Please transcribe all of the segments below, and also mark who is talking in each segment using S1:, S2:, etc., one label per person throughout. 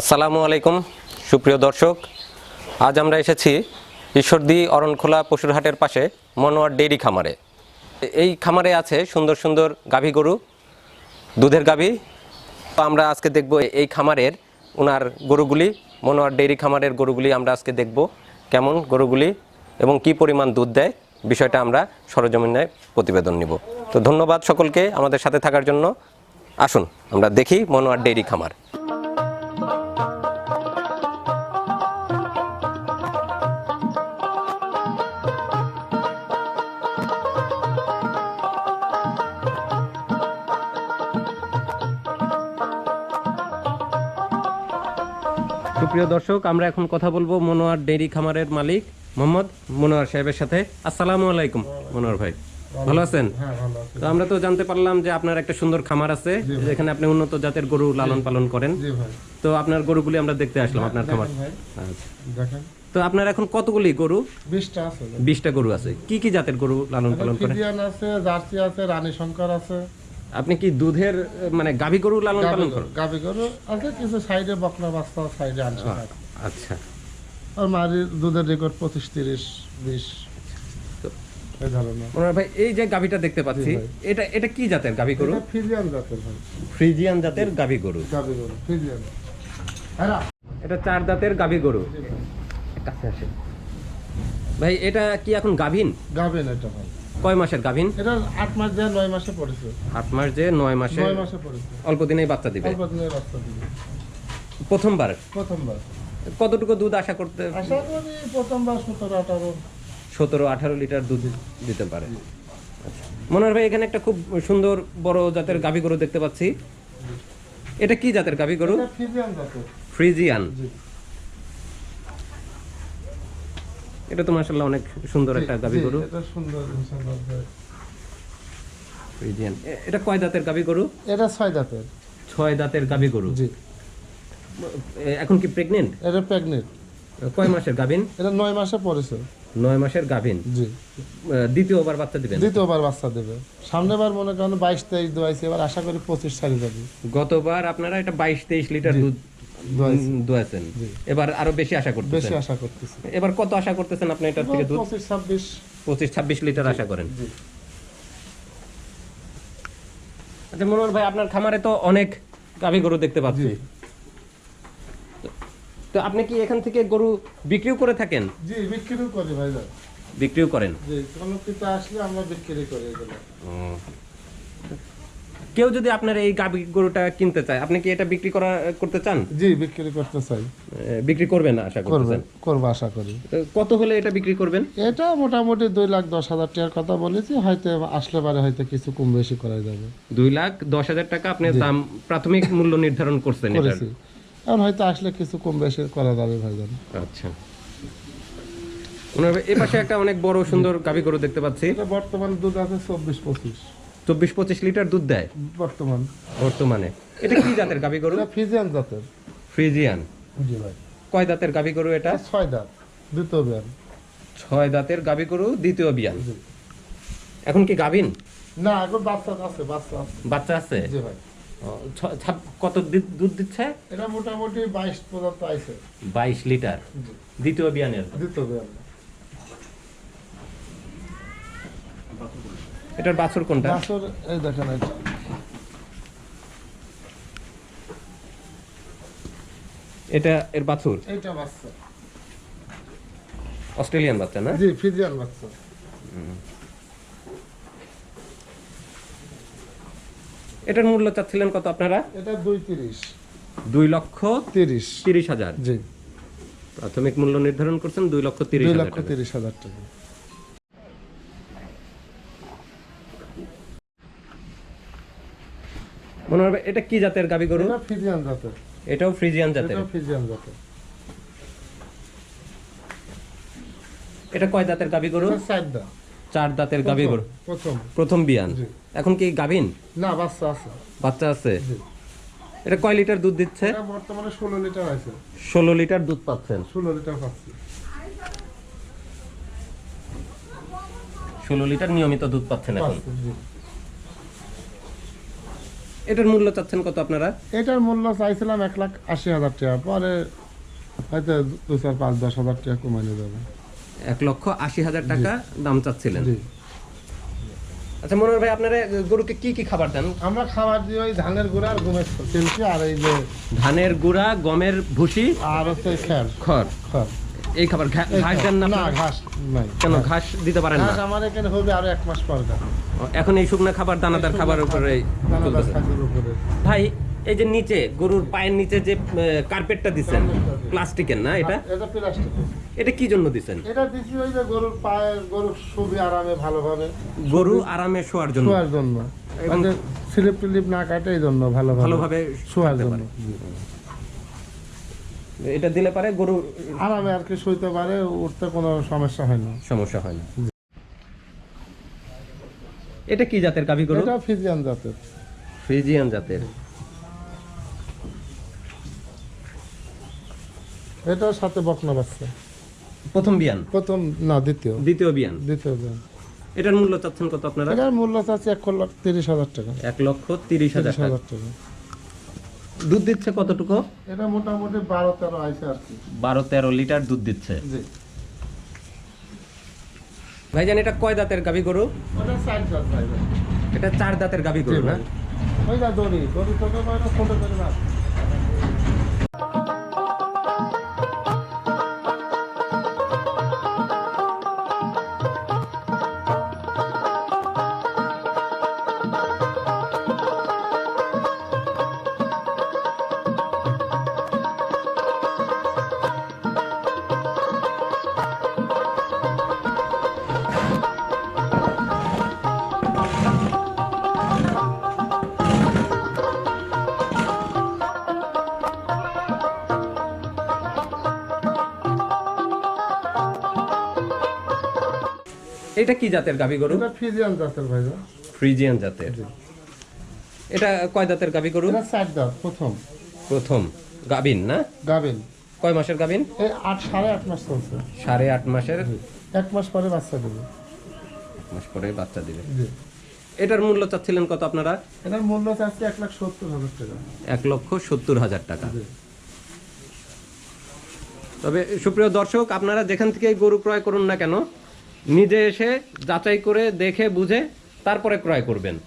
S1: আসসালামু আলাইকুম, সুপ্রিয় দর্শক। আজ আমরা এসেছি ঈশ্বরদী অরণখোলা পশুর হাটের পাশে মনোয়ার ডেইরি খামারে। এই খামারে আছে সুন্দর সুন্দর গাভী গরু, দুধের গাভী। তো আমরা আজকে দেখব এই খামারের ওনার গরুগুলি, মনোয়ার ডেইরি খামারের গরুগুলি আমরা আজকে দেখব, কেমন গরুগুলি এবং কি পরিমাণ দুধ দেয়, বিষয়টা আমরা সরজমিনে প্রতিবেদন নিব। তো ধন্যবাদ সকলকে আমাদের সাথে থাকার জন্য। আসুন, আমরা দেখি মনোয়ার ডেইরি খামার। সুপ্রিয় দর্শক আমরা এখন কথা বলব মনোয়ার ডেইরি খামারের মালিক মোহাম্মদ মনোয়ার সাহেবের সাথে। আসসালামু আলাইকুম মনোয়ার ভাই। ভালো আছেন?
S2: হ্যাঁ
S1: তো আমরা তো জানতে পারলাম যে আপনার একটা সুন্দর খামার আছে যেখানে আপনি উন্নত জাতের গরু লালন পালন করেন। তো আপনার গরুগুলি আমরা দেখতে আসলাম আপনার খামার। আচ্ছা। তো আপনার এখন কতগুলি গরু?
S2: বিশটা আছে।
S1: বিশটা গরু আছে। কি কি জাতের গরু লালন পালন করেন?
S2: আছে জার্সি আছে রানী শঙ্কর আছে।
S1: আপনি কি দুধের মানে গাভী গরু লালন পালন করেন?
S2: গাবি গরু আছে কিছু সাইডে বকনা বাচ্চা সাইডে আনছে
S1: আচ্ছা।
S2: আর দুধের রেকর্ড পঁচিশ তিরিশ বিশ এই
S1: ভাই যে গাভীটা দেখতে পাচ্ছি এটা এটা কি জাতের গাভী গরু?
S2: এটা ফিজিয়ান জাতের ভাই।
S1: ফ্রিজিয়ান জাতের গাভী গরু।
S2: গাবি গরু হ্যাঁ।
S1: এটা চার দাঁতের গাভী গরু। কাছে আসে ভাই এটা কি এখন গাভীন?
S2: গাবেন এটা ভাই।
S1: কয় মাসের গাভীন?
S2: এটা আট মাস যায় নয় মাসে পড়েছে।
S1: আট মাস যে নয় মাসে
S2: নয় মাসে পড়েছে।
S1: অল্প দিনেই বাচ্চা দিবে?
S2: অল্প দিনের বাচ্চা দিবে।
S1: প্রথমবার?
S2: প্রথমবার।
S1: কতটুকু দুধ আশা করতে
S2: আশা করি প্রথমবার সতেরো আঠারো।
S1: সতেরো আঠারো লিটার দুধ দিতে পারে। আচ্ছা। মনোহর ভাই এখানে একটা খুব সুন্দর বড় জাতের গাভী গরু দেখতে পাচ্ছি। এটা কি জাতের গাভী গরু?
S2: জাতের।
S1: ফ্রিজিয়ান
S2: জি
S1: এটা তো মাসাল্লাহ অনেক সুন্দর একটা
S2: জি,
S1: গরু।
S2: এটা সুন্দর ইনশাআল্লাহ
S1: ফ্রিজিয়ান এটা কয় দাঁতের গাভী গরু?
S2: এটা ছয় দাঁতের।
S1: ছয় দাঁতের গাভী গরু?
S2: জি।
S1: এখন কি প্রেগনেন্ট
S2: এটা প্রেগনেন্ট
S1: কয় মাসের গাভিন
S2: এটা নয় মাসে পড়েছে।
S1: নয় মাসের গাভিন
S2: জি।
S1: দ্বিতীয়বার বাচ্চা দিবেন?
S2: দ্বিতীয়বার বাচ্চা দেবে। সামনেবার মনে করেন বাইশ তেইশ দোয়াইছে এবার আশা করি পঁচিশ সারি যাবে।
S1: গতবার আপনারা এটা বাইশ তেইশ লিটার দুধ দোয়াছেন এবার আরও বেশি আশা
S2: বেশি আশা করতেছি।
S1: এবার কত আশা করতেছেন আপনি এটার থেকে দুধ?
S2: পঁচিশ ছাব্বিশ।
S1: পঁচিশ ছাব্বিশ লিটার আশা করেন। আচ্ছা মনোহর ভাই আপনার খামারে তো অনেক গাভী গরু দেখতে পাচ্ছি। তো আপনি কি এখান থেকে গরু বিক্রিও করে থাকেন?
S2: জি বিক্রি করি ভাই
S1: বিক্রিও করেন?
S2: জি কোনো আসলে আমরা বিক্রি করি এগুলো।
S1: কেউ যদি আপনার এই গাভী গরুটা কিনতে চায় আপনি কি এটা বিক্রি করা করতে চান?
S2: জি বিক্রি করতে চাই।
S1: বিক্রি করবেন আশা
S2: করবে
S1: করতেছেন
S2: করব আশা করি।
S1: কত হলে এটা বিক্রি করবেন?
S2: এটা মোটামুটি দুই লাখ দশ হাজার টাকার কথা বলেছি হয়তো আসলে পারে হয়তো কিছু কম বেশি করা যাবে।
S1: দুই লাখ দশ হাজার টাকা আপনি দাম প্রাথমিক মূল্য নির্ধারণ করছেন
S2: এখন হয়তো আসলে কিছু কম বেশি করা যাবে ভাইজান।
S1: আচ্ছা। ওনার এ পাশে একটা অনেক বড় সুন্দর গাভী গরু দেখতে পাচ্ছি।
S2: এটা বর্তমান দুধ আছে চব্বিশ পঁচিশ।
S1: চব্বিশ পঁচিশ লিটার দুধ দেয়?
S2: বর্তমান।
S1: বর্তমানে। এটা কি জাতের গাভী গরু?
S2: ফ্রিজিয়ান জাতের।
S1: ফ্রিজিয়ান।
S2: জি ভাই।
S1: কয় দাঁতের গাভী গরু এটা?
S2: ছয় দাঁত দ্বিতীয় বিয়ান।
S1: ছয় দাঁতের গাভী গরু দ্বিতীয় বিয়ান। এখন কি গাভিন?
S2: না এখন বাচ্চা আছে বাচ্চা আছে।
S1: বাচ্চা আছে?
S2: জি ভাই।
S1: কত দুধ দিচ্ছে?
S2: এটা মোটামুটি বাইশ পর্যন্ত আইছে।
S1: বাইশ লিটার। দ্বিতীয় বিয়ানের।
S2: দ্বিতীয় বিয়ান।
S1: এটার বাছুর কোনটা?
S2: বাছর এই দেখেন এটা
S1: এটা এর বাছুর?
S2: এইটা বাচ্চা।
S1: অস্ট্রেলিয়ান বাচ্চা না?
S2: জি ফিজিয়ান বাচ্চা।
S1: এটার মূল্য চাচ্ছিলেন কত আপনারা?
S2: এটা দুই তিরিশ।
S1: দুই লক্ষ
S2: তিরিশ।
S1: তিরিশ হাজার।
S2: জি।
S1: প্রাথমিক মূল্য নির্ধারণ করছেন দুই লক্ষ তিরিশ
S2: লক্ষ। তিরিশ হাজার টাকা।
S1: মনে হবে এটা কি জাতের গাবি গরু?
S2: এটা ফিজিয়ান জাতের।
S1: এটাও ফ্রিজিয়ান জাতের।
S2: এটা ফিজিয়ান জাতের।
S1: এটা কয় দাঁতের গাবি গরু?
S2: চার দাঁত।
S1: চার দাঁতের গাবি গরু।
S2: প্রথম।
S1: প্রথম বিয়ান। এখন কি গাভিন?
S2: না বাচ্চা আছে।
S1: বাচ্চা আছে? এটা কয় লিটার দুধ দিচ্ছে?
S2: এটা বর্তমানে ষোলো লিটার আছে।
S1: ষোলো লিটার দুধ পাচ্ছেন।
S2: ষোলো লিটার পাচ্ছি।
S1: ষোলো লিটার নিয়মিত দুধ পাচ্ছেন এখন। এটার মূল্য চাচ্ছেন কত আপনারা?
S2: এটার মূল্য চাইছিলাম এক লাখ আশি হাজার টাকা। পরে হয়তো দু চার পাঁচ দশ হাজার টাকা কমানো যাবে।
S1: এক লক্ষ আশি হাজার টাকা দাম চাচ্ছিলেন। আচ্ছা মনোহর ভাই আপনারা গরুকে কি কি খাবার দেন?
S2: আমরা খাবার দিই ওই ধানের গুঁড়া আর গমের আর এই যে
S1: ধানের গুঁড়া গমের ভুসি
S2: আর হচ্ছে খ্যার
S1: খড়।
S2: খড়।
S1: এই খাবার ঘাস দেন না
S2: ঘাস
S1: কেন ঘাস দিতে পারেন না?
S2: ঘাস আমার এখানে হবে আরও এক মাস পর দেন।
S1: এখন এই শুকনা খাবার দানাদার খাবার উপরে। ভাই এই যে নিচে গরুর পায়ের নিচে যে কার্পেটটা দিচ্ছেন প্লাস্টিকের না এটা?
S2: এটা প্লাস্টিক
S1: এটা কি জন্য দিচ্ছেন
S2: এটা দিচ্ছি ওই যে গরুর পায়ে গরুর সুবি আরামে ভালোভাবে।
S1: গরু আরামে শোয়ার জন্য?
S2: শোয়ার জন্য।
S1: এবং-
S2: স্লিপ টিলিপ না কাটে এই জন্য ভালোভাবে
S1: ভালোভাবে
S2: শোয়ার জন্য।
S1: এটা দিলে পারে গরু
S2: আরামে আর কি শুইতে পারে উঠতে কোনো সমস্যা হয় না।
S1: সমস্যা হয় না। এটা কি জাতের গাভী গরু?
S2: এটা ফিজিয়ান জাতের।
S1: ফ্রিজিয়ান জাতের।
S2: এটার সাথে বকনা বাচ্চা।
S1: প্রথম বিয়ান?
S2: প্রথম না দ্বিতীয়।
S1: দ্বিতীয় বিয়ান?
S2: দ্বিতীয় বিয়ান।
S1: এটার মূল্য চাচ্ছেন কত আপনারা?
S2: এটার মূল্য চাচ্ছে এক লক্ষ তিরিশ হাজার টাকা।
S1: এক লক্ষ তিরিশ হাজার টাকা
S2: হাজার টাকা।
S1: দুধ দিচ্ছে কতটুকু?
S2: এটা মোটামুটি বারো তেরো আইসে আর কি।
S1: বারো তেরো লিটার দুধ দিচ্ছে।
S2: জি।
S1: ভাইজান এটা কয় দাঁতের গাভী গরু। এটা চার দাঁতের গাভী গরু না
S2: ওই দড়ি দড়ি তোকে কয়টা ছোট করে
S1: এটা কি জাতের গাভী গরু?
S2: এটা ফিজিয়ান জাতের ভাই।
S1: ফ্রিজিয়ান জাতের। এটা কয় দাঁতের গাভী গরু?
S2: এটা সাইড জাত প্রথম।
S1: প্রথম। গাভিন না?
S2: গাবিন
S1: কয় মাসের গাভিন?
S2: এই আট সাড়ে আট মাস চলছে।
S1: সাড়ে আট মাসের?
S2: এক মাস পরে বাচ্চা দেবে।
S1: মাস পরে বাচ্চা দিবে।
S2: জি।
S1: এটার মূল্য চাচ্ছিলেন কত আপনারা?
S2: এটার মূল্য চাচ্ছে এক লাখ সত্তর হাজার টাকা।
S1: এক লক্ষ সত্তর হাজার টাকা। তবে সুপ্রিয় দর্শক আপনারা যেখান থেকে গরু ক্রয় করুন না কেন নিজে এসে যাচাই করে দেখে বুঝে তারপরে ক্রয় করবেন।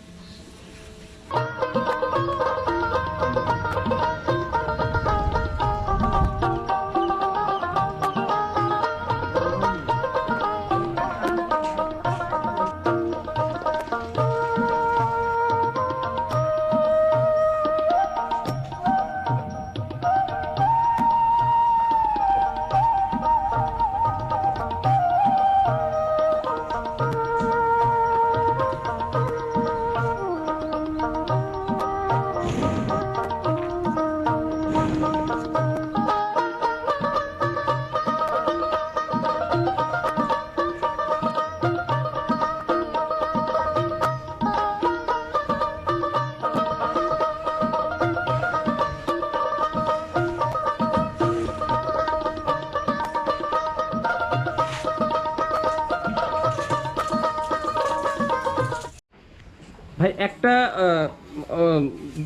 S1: ভাই একটা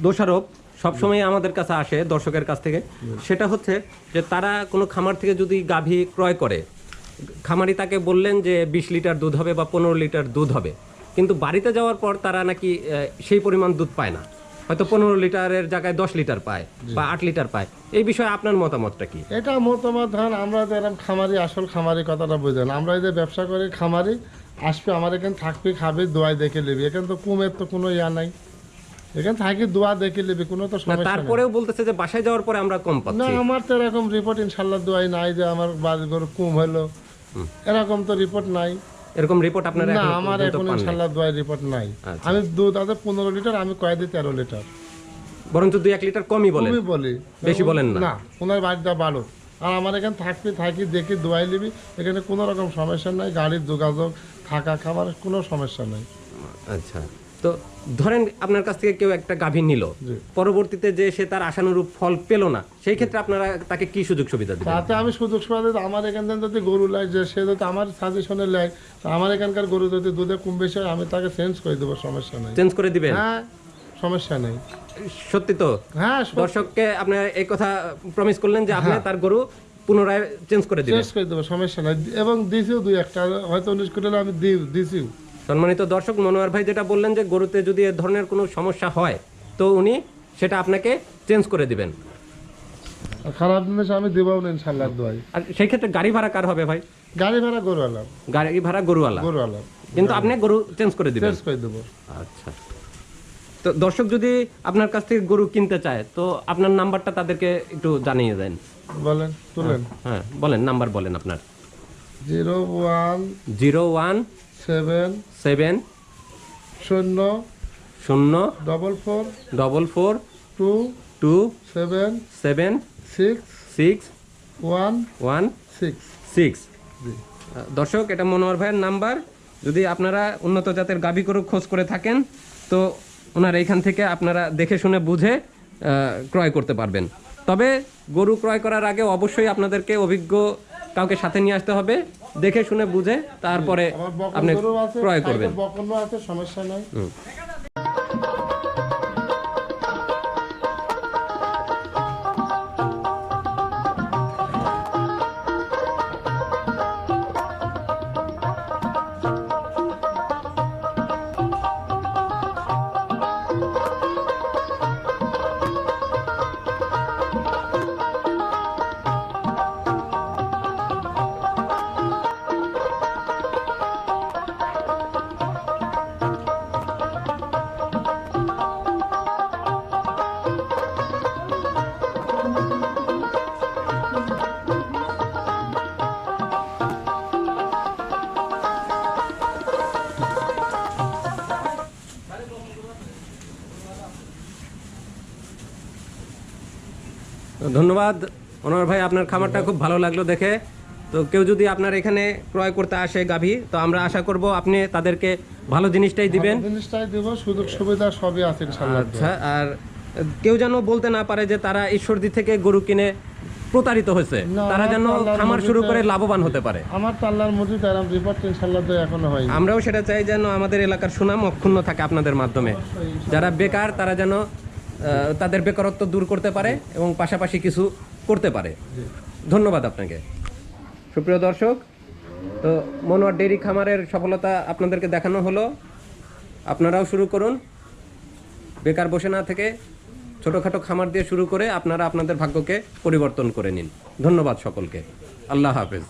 S1: দোষারোপ সবসময় আমাদের কাছে আসে দর্শকের কাছ থেকে। সেটা হচ্ছে যে তারা কোনো খামার থেকে যদি গাভী ক্রয় করে খামারি তাকে বললেন যে বিশ লিটার দুধ হবে বা পনেরো লিটার দুধ হবে। কিন্তু বাড়িতে যাওয়ার পর তারা নাকি সেই পরিমাণ দুধ পায় না। হয়তো পনেরো লিটারের জায়গায় দশ লিটার পায় বা আট লিটার পায়। এই বিষয়ে আপনার মতামতটা কি?
S2: এটা মতামত ধরেন আমরা যে এরকম খামারি আসল খামারি কথাটা বুঝেন। আমরা এই যে ব্যবসা করি খামারি আসবে আমার এখানে থাকবি খাবি দোয়াই দেখে নিবি। এখানে তো কুমের তো কোনো ইয়া নাই। এখানে থাকি দোয়া দেখে নিবি কোনো তো সমস্যা
S1: তারপরেও বলতেছে যে বাসায় যাওয়ার পরে আমরা কম
S2: না আমার তো এরকম রিপোর্ট ইনশাল্লাহ দোয়াই নাই যে আমার কুম হলো। এরকম তো রিপোর্ট নাই।
S1: এরকম রিপোর্ট আপনারা
S2: না আমার এখন ইনশাল্লাহ দোয়াই রিপোর্ট নাই।
S1: আচ্ছা।
S2: আমি দুধ আছে পনেরো লিটার আমি কয়েদি তেরো লিটার।
S1: বরঞ্চ দুই এক লিটার কমই বলেন।
S2: তুমি বলি।
S1: বেশি বলেন না।
S2: না ওনার বাড়িটা বারো আর আমার এখানে থাকবি থাকি দেখি দোয়াই নিবি। এখানে কোনো রকম সমস্যা নাই গাড়ির যোগাযোগ থাকা খাবার কোনো সমস্যা নাই।
S1: আচ্ছা। তো ধরেন আপনার কাছ থেকে কেউ একটা গাভী নিল। পরবর্তীতে যে সে তার আশানুরূপ ফল পেল না সেই ক্ষেত্রে আপনারা তাকে কি সুযোগ সুবিধা দিবেন?
S2: তাতে আমি সুযোগ সুবিধা আমার এখান থেকে যদি গরু লাই যে সে যদি আমার সাজেশনে লেয় তা আমার এখানকার গরু যদি দুধে কম বেশি হয় আমি তাকে চেঞ্জ করে দেবো সমস্যা নাই।
S1: চেঞ্জ করে দিবেন?
S2: হ্যাঁ সমস্যা নেই।
S1: সত্যি তো?
S2: হ্যাঁ
S1: দর্শককে আপনার এই কথা প্রমিস করলেন যে আপনি তার গরু পুনরায় চেঞ্জ করে দিবেন
S2: চেঞ্জ করে দেবো সমস্যা নাই। এবং দিছিও দুই একটা হয়তো উনিশ করে আমি দিছিও।
S1: সম্মানিত দর্শক মনোয়ার ভাই যেটা বললেন যে গরুতে যদি এ ধরনের কোনো সমস্যা হয় তো উনি সেটা আপনাকে চেঞ্জ করে দিবেন।
S2: খারাপ জিনিস আমি দিবও না ইনশাল্লাহ দোয়াই।
S1: আর সেই ক্ষেত্রে গাড়ি ভাড়া কার হবে ভাই?
S2: গাড়ি ভাড়া গরু আলাম
S1: গাড়ি ভাড়া গরুওয়ালা।
S2: গরু আলাম
S1: কিন্তু আপনি গরু চেঞ্জ করে দিবেন।
S2: চেঞ্জ করে দেবো।
S1: আচ্ছা। তো দর্শক যদি আপনার কাছ থেকে গরু কিনতে চায় তো আপনার নাম্বারটা তাদেরকে একটু জানিয়ে দেন।
S2: বলেন তুলেন।
S1: হ্যাঁ বলেন নাম্বার বলেন আপনার।
S2: Zero one
S1: zero one
S2: seven
S1: seven
S2: শূন্য
S1: শূন্য
S2: double four
S1: double four
S2: two
S1: two
S2: seven
S1: seven
S2: six
S1: six
S2: one
S1: one
S2: six.
S1: Six. দর্শক এটা মনোহর ভাইয়ের নাম্বার। যদি আপনারা উন্নত জাতের গাভী গরু খোঁজ করে থাকেন তো ওনার এইখান থেকে আপনারা দেখে শুনে বুঝে ক্রয় করতে পারবেন। তবে গরু ক্রয় করার আগে অবশ্যই আপনাদেরকে অভিজ্ঞ কাউকে সাথে নিয়ে আসতে হবে দেখে শুনে বুঝে তারপরে আপনি ক্রয় করবেন।
S2: আছে সমস্যা নাই।
S1: ধন্যবাদ। অনর ভাই আপনার খামারটা খুব ভালো লাগল দেখে। তো কেউ যদি আপনার এখানে ক্রয় করতে আসে গাভী তো আমরা আশা করব আপনি তাদেরকে ভালো জিনিসটাই দিবেন।
S2: জিনিসটাই দিব সুযোগ সুবিধা সবই আছে
S1: আচ্ছা আর কেউ যেন বলতে না পারে যে তারা ঈশ্বরদী থেকে গরু কিনে প্রতারিত হয়েছে। তারা যেন খামার শুরু করে লাভবান হতে পারে।
S2: আমার তো আল্লাহর মসজিদ এরম রিপোর্ট ইনশাল্লাহ তো এখনও হয়নি।
S1: আমরাও সেটা চাই যেন আমাদের এলাকার সুনাম অক্ষুণ্ণ থাকে আপনাদের মাধ্যমে। যারা বেকার তারা যেন তাদের বেকারত্ব দূর করতে পারে এবং পাশাপাশি কিছু করতে পারে। ধন্যবাদ আপনাকে। সুপ্রিয় দর্শক তো মনোয়ার ডেইরি খামারের সফলতা আপনাদেরকে দেখানো হলো। আপনারাও শুরু করুন। বেকার বসে না থেকে ছোটোখাটো খামার দিয়ে শুরু করে আপনারা আপনাদের ভাগ্যকে পরিবর্তন করে নিন। ধন্যবাদ সকলকে। আল্লাহ হাফেজ।